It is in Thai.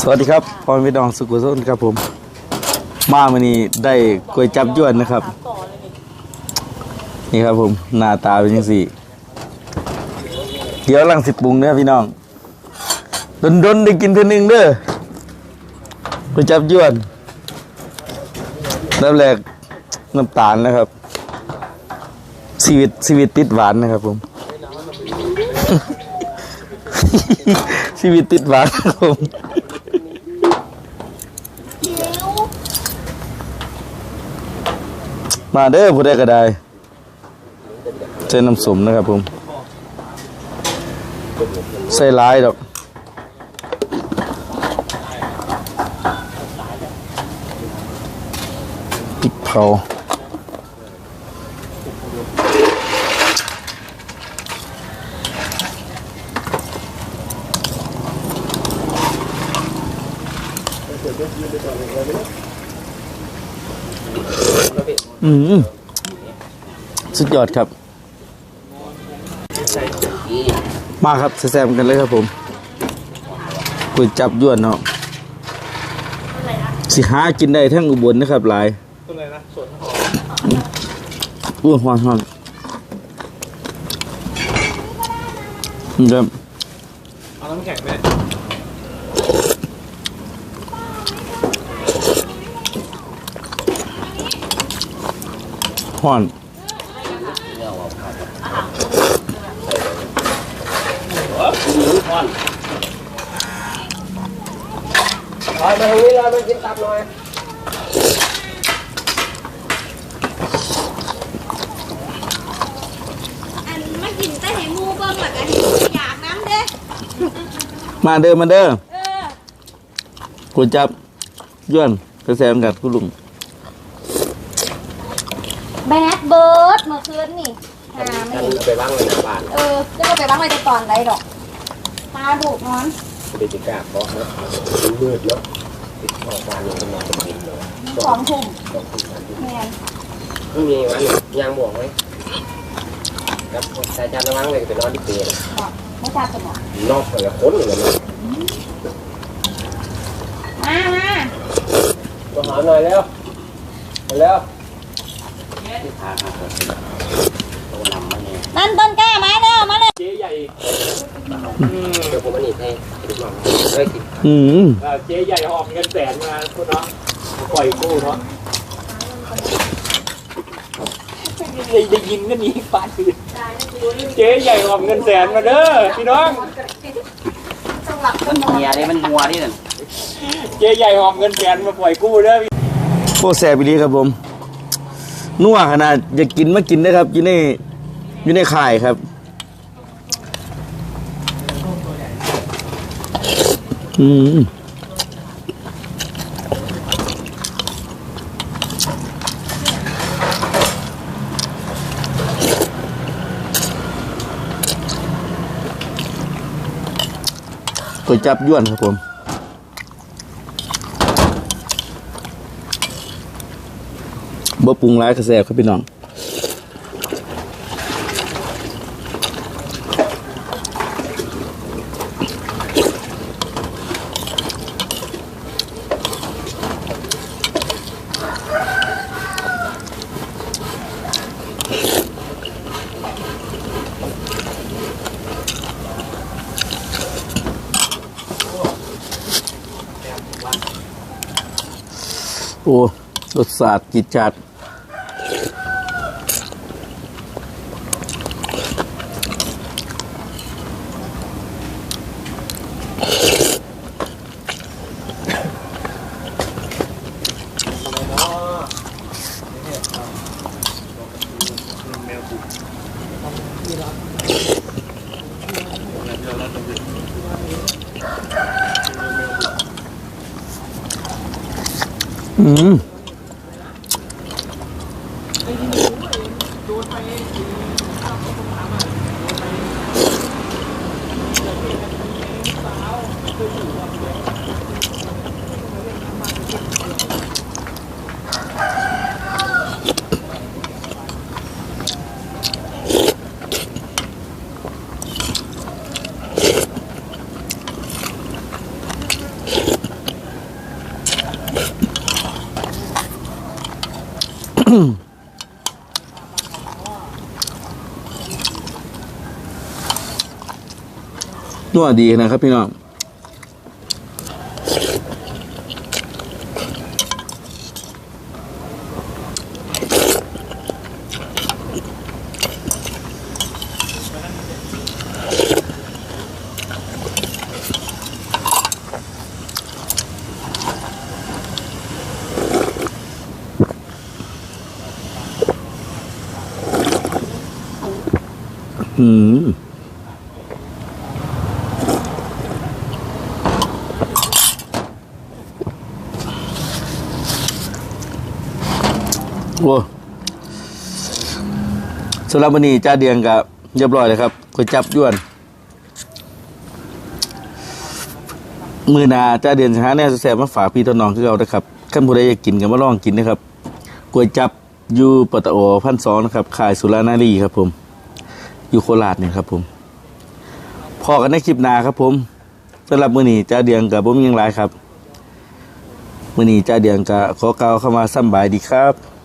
สวัสดีครับพ่อแม่พี่น้องสุขุมสุขครับผม มาวันนี้ได้ก๋วยจับยวนนะครับ นี่ครับผมหน้าตาเป็นยังสี่ เดี๋ยวหลังสิปรุงเด้อพี่น้องดนๆได้กินเทีนึงเด้อก๋วยจับยวนน้ำแรกน้ำตาลนะครับ ชีวิตชีวิตติดหวานนะครับผม ชีวิตติดหวานครับผมมาเด้อผู้ใดก็ได้ใส่น้ำสมนะครับผมใส่หลายดอกพริกเผา อืมสุดยอดครับ มาครับแซมกันเลยครับผมก๋วยจับยวนเนาะสิหากินได้ทั้งอุบลนะครับหลายต้นอะไรนะสวนหอมอู้หอนหอนนี่ครับเอาน้ำแข็งไหม หอนเอามาทางนี้เราไปกินตับหน่อยอันมากินแต่ให้หมูเบิ่งแล้วก็เห็นอยากน้ำเด้มาเด้อมาเด้อเออก๋วยจับยวนแซมๆกันคุณลุง แบดเบิร์ดเมื่อคืนนี่หาไม่ท่านเห็นไปบ้างเลยนะบ้านเออจะไปบ้างไปจะตอนไรดอกตาดุนอนเด็กกล้าเพราะนะมันมืดแล้วติดออกบ้านยังนอนกินเลยสองทุ่มสองทุ่มสามทุ่มแม่นไม่มีวันยางบวกไหมครับชายจานระวังเลยไปนอนที่เปรย์บอกไม่ทราบสมองนอกแต่ละคนเลยนะมามามาหาหน่อยแล้วมาแล้ว นั่นต้นกล้ามาแล้วมาเลยเจ๊ใหญ่เดี๋ยวผมมาหนีให้ดูหน่อยได้สิอืมเจ๊ใหญ่หอบเงินแสนมาคุณเนาะปล่อยกู้เนาะได้ได้ยินก็หนีฟาดคืนเจ๊ใหญ่หอบเงินแสนมาเด้อพี่น้องเมียนี่มันมัวนี่นั่นเจ๊ใหญ่หอบเงินแสนมาปล่อยกู้เด้อพี่โคตรแซ่บอีหลีครับผม นัวขนาดอยากกินมากินได้ครับอยู่ในอยู่ในข่ายครับ อืมก๋วยจับยวนครับผม บ่ปรุงร้ายกระแสครับพี่น้องโอ้ รสชาติจิตจัดอืม นัวดีนะครับพี่น้อง อืมโอ้สำหรับวันนี้จ้าเดียงกับเรียบร้อยเลยครับก๋วยจับยวน มือนาจ้าเดียนหาแน่แซ่บมาฝากพี่ต้นน้องคือเรานะครับขั้นผู้ใดอยากกินก็มาลองกินนะครับก๋วยจับยู่ปตโอพันสองนะครับขายสุรานารีครับผม อยู่โคราชเนี่ยครับผมพอกันในคลิปหนาครับผมสำหรับมือนี้จ้าเดียงกับผมยังไรครับมือนี้จ้าเดียงกับขอกล่าวเข้ามาสำบายดีครับ